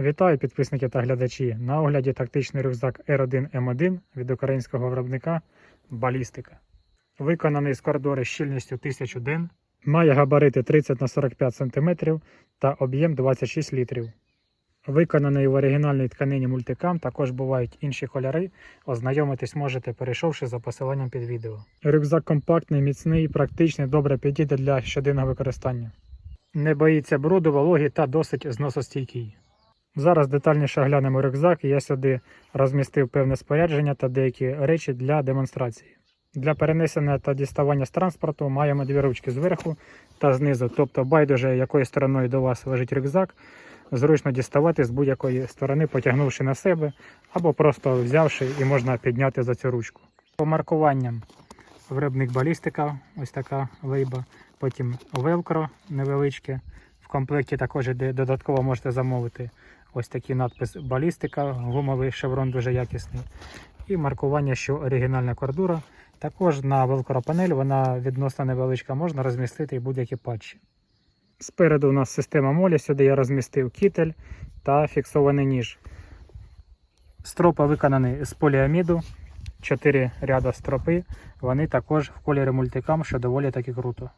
Вітаю підписники та глядачі. На огляді тактичний рюкзак R1M1 від українського виробника Балістика. Виконаний з коридори щільністю 1000 ден, має габарити 30 на 45 см та об'єм 26 літрів. Виконаний в оригінальній тканині мультикам, також бувають інші кольори. Ознайомитись можете, перейшовши за посиланням під відео. Рюкзак компактний, міцний, практичний, добре підійде для щоденного використання. Не боїться бруду, вологі та досить зносостійкий. Зараз детальніше глянемо рюкзак. Я сюди розмістив певне спорядження та деякі речі для демонстрації. Для перенесення та діставання з транспорту маємо дві ручки зверху та знизу, тобто байдуже якою стороною до вас лежить рюкзак, зручно діставати з будь-якої сторони, потягнувши на себе, або просто взявши і можна підняти за цю ручку. По маркуванням виробник балістика, ось така лейба, потім велкро невеличке. В комплекті також додатково можете замовити ось такий надпис балістика, гумовий шеврон дуже якісний. І маркування, що оригінальна кордура. Також на велкропанель вона відносно невеличка, можна розмістити і будь-які патчі. Спереду у нас система молі, сюди я розмістив кітель та фіксований ніж. Стропа виконані з поліаміду, 4 ряда стропи, вони також в кольорі мультикам, що доволі таки круто.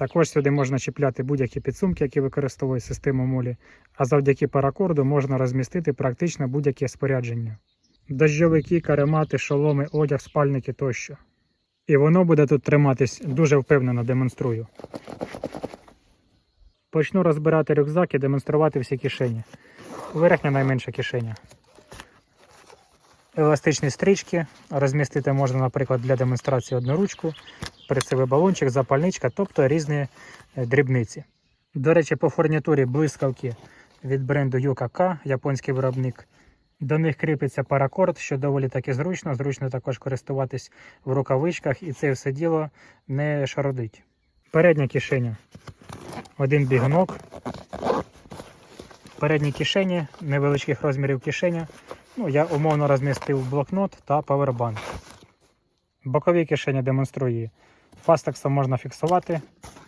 Також сюди можна чіпляти будь-які підсумки, які використовують систему молі, а завдяки паракорду можна розмістити практично будь-яке спорядження. Дощовики, каремати, шоломи, одяг, спальники тощо. І воно буде тут триматись дуже впевнено, демонструю. Почну розбирати рюкзак і демонструвати всі кишені. Верхня найменша кишеня. Еластичні стрічки. Розмістити можна, наприклад, для демонстрації одну ручку, прицевий балончик, запальничка, тобто різні е, дрібниці. До речі, по фурнітурі блискавки від бренду UKK, японський виробник. До них кріпиться паракорд, що доволі таки зручно. Зручно також користуватись в рукавичках, і це все діло не шародить. Передня кишеня. Один бігунок. Передні кишені, невеличких розмірів кишеня. Ну, я умовно розмістив блокнот та павербанк. Бокові кишені демонструю. Фастексом можна фіксувати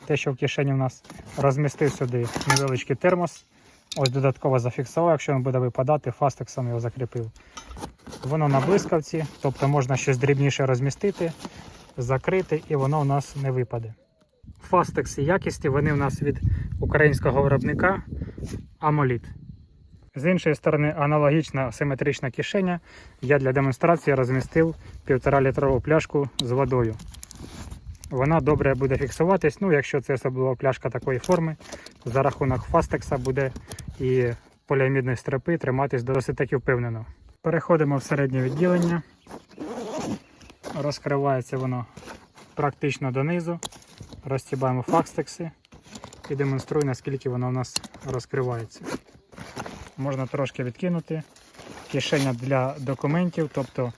те, що в кишені в нас. Розмістив сюди невеличкий термос. Ось додатково зафіксував, якщо він буде випадати, фастексом його закріпив. Воно на блискавці, тобто можна щось дрібніше розмістити, закрити і воно у нас не випаде. Фастекси якісті, вони у нас від українського виробника Амоліт. З іншої сторони, аналогічна симетрична кишеня. Я для демонстрації розмістив 1,5 літрову пляшку з водою. Вона добре буде фіксуватись, ну якщо це особливо пляшка такої форми, за рахунок фастекса буде і поліамідної стропи триматись досить таки впевнено. Переходимо в середнє відділення. Розкривається воно практично донизу. Розтібаємо фастекси і демонструю, наскільки воно у нас розкривається. Можна трошки відкинути. Кишеня для документів, тобто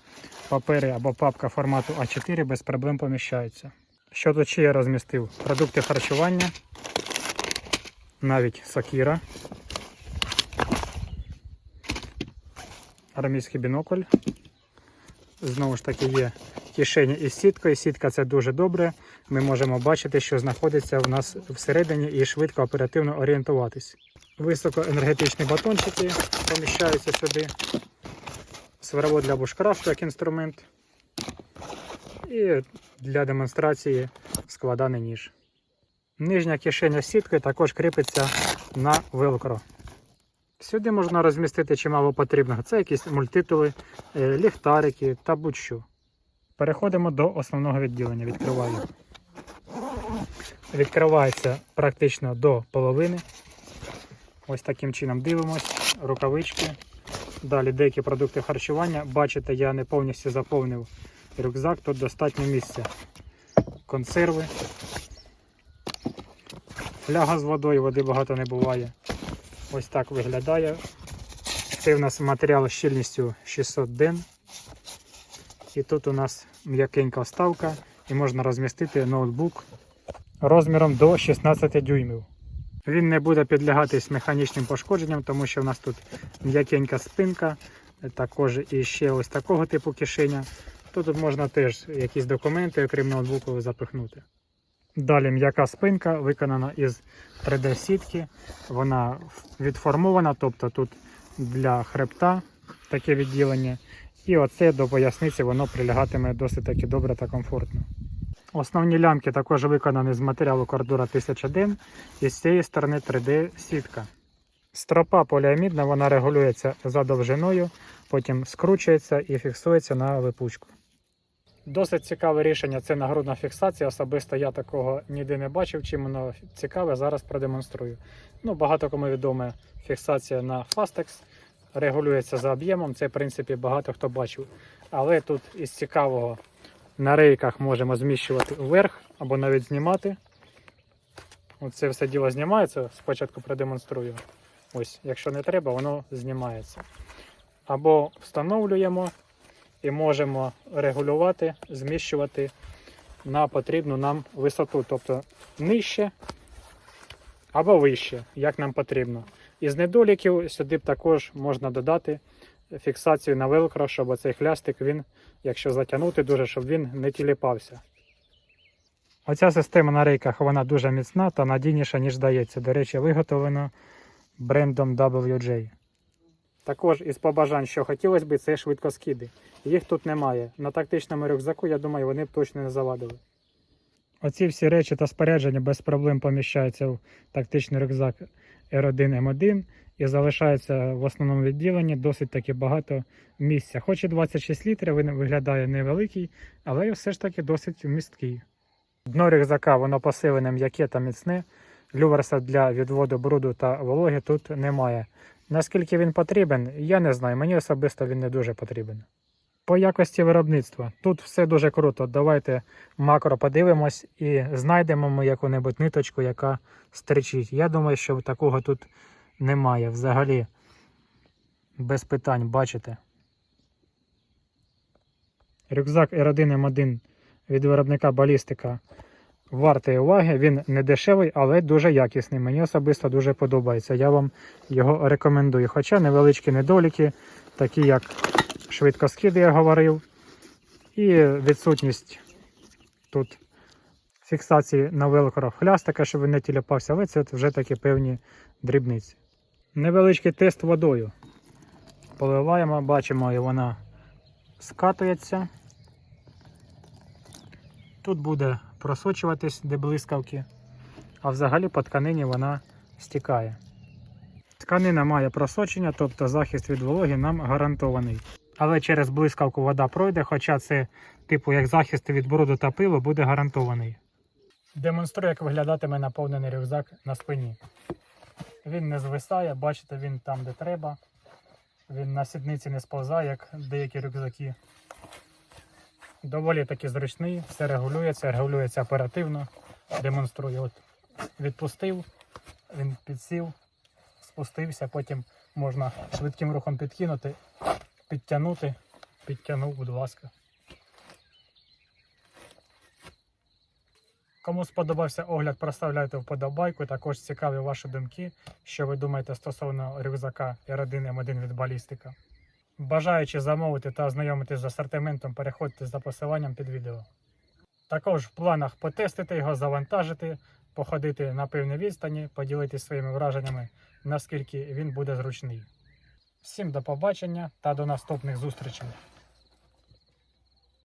папери або папка формату А4 без проблем поміщаються. Що тут ще я розмістив? Продукти харчування, навіть сакіра, армійський бінокль. Знову ж таки є кишені із сіткою. Сітка це дуже добре. Ми можемо бачити, що знаходиться в нас всередині і швидко оперативно орієнтуватись. Високоенергетичні батончики поміщаються сюди. Свердло для бушкрафту як інструмент. І для демонстрації складаний ніж. Нижня кишеня з сіткою також кріпиться на велкро. Сюди можна розмістити чимало потрібного. Це якісь мультитули, е, ліхтарики та будь-що. Переходимо до основного відділення. Відкриваю. Відкривається практично до половини. Ось таким чином дивимось, рукавички. Далі деякі продукти харчування. Бачите, я не повністю заповнив рюкзак, тут достатньо місця. Консерви. Фляга з водою, води багато не буває. Ось так виглядає. Це в нас матеріал з щільністю 600 ден. І тут у нас м'якенька вставка і можна розмістити ноутбук розміром до 16 дюймів. Він не буде підлягатись механічним пошкодженням, тому що в нас тут м'якенька спинка, також і ще ось такого типу кишеня. То тут можна теж якісь документи, окрім ноутбуку, запихнути. Далі м'яка спинка виконана із 3D-сітки. Вона відформована, тобто тут для хребта, таке відділення. І оце до поясниці воно прилягатиме досить таки добре та комфортно. Основні лямки також виконані з матеріалу кордура 1001 і з цієї сторони 3D-сітка. Стропа поліамідна, вона регулюється за довжиною, потім скручується і фіксується на випучку. Досить цікаве рішення це нагрудна фіксація. Особисто я такого ніде не бачив. Чим воно цікаве, зараз продемонструю. Ну, багато кому відома фіксація на Fastex, регулюється за об'ємом. Це, в принципі, багато хто бачив. Але тут із цікавого на рейках можемо зміщувати вверх або навіть знімати. Оце все діло знімається. Спочатку продемонструю. Ось, якщо не треба, воно знімається. Або встановлюємо і можемо регулювати, зміщувати на потрібну нам висоту, тобто нижче або вище, як нам потрібно. Із недоліків сюди б також можна додати фіксацію на велкро, щоб цей хлястик, він, якщо затягнути дуже, щоб він не тіліпався. Оця система на рейках вона дуже міцна та надійніша, ніж здається. До речі, виготовлена брендом WJ. Також із побажань, що хотілося б, це швидкоскиди. Їх тут немає. На тактичному рюкзаку, я думаю, вони б точно не завадили. Оці всі речі та спорядження без проблем поміщаються в тактичний рюкзак R1M1 і залишається в основному відділенні досить таки багато місця. Хоч і 26 літрів, він виглядає невеликий, але все ж таки досить вмісткий. Дно рюкзака воно посилене м'яке та міцне. Люверса для відводу бруду та вологи тут немає. Наскільки він потрібен, я не знаю. Мені особисто він не дуже потрібен. По якості виробництва тут все дуже круто. Давайте макро подивимось і знайдемо ми яку-небудь ниточку, яка стричить. Я думаю, що такого тут немає взагалі. Без питань, бачите. Рюкзак R1M1 від виробника балістика вартий уваги. Він не дешевий, але дуже якісний. Мені особисто дуже подобається. Я вам його рекомендую. Хоча невеличкі недоліки, такі як швидкоскид, я говорив, і відсутність тут фіксації на велкро хлястика, щоб він не тіліпався, але це вже такі певні дрібниці. Невеличкий тест водою. Поливаємо, бачимо, і вона скатується. Тут буде просочуватись, де блискавки, а взагалі по тканині вона стікає. Тканина має просочення, тобто захист від вологи нам гарантований. Але через блискавку вода пройде, хоча це, типу, як захист від бруду та пилу, буде гарантований. Демонструю, як виглядатиме наповнений рюкзак на спині. Він не звисає, бачите, він там, де треба. Він на сідниці не сповзає, як деякі рюкзаки. Доволі таки зручний, все регулюється, регулюється оперативно. Демонструю. От відпустив, він підсів, спустився, потім можна швидким рухом підкинути, підтягнути. Підтягнув, будь ласка. Кому сподобався огляд, проставляйте вподобайку. Також цікаві ваші думки, що ви думаєте стосовно рюкзака R1M1 від балістика. Бажаючи замовити та ознайомитись з асортиментом, переходьте за посиланням під відео. Також в планах потестити його, завантажити, походити на певній відстані, поділитися своїми враженнями, наскільки він буде зручний. Всім до побачення та до наступних зустрічей!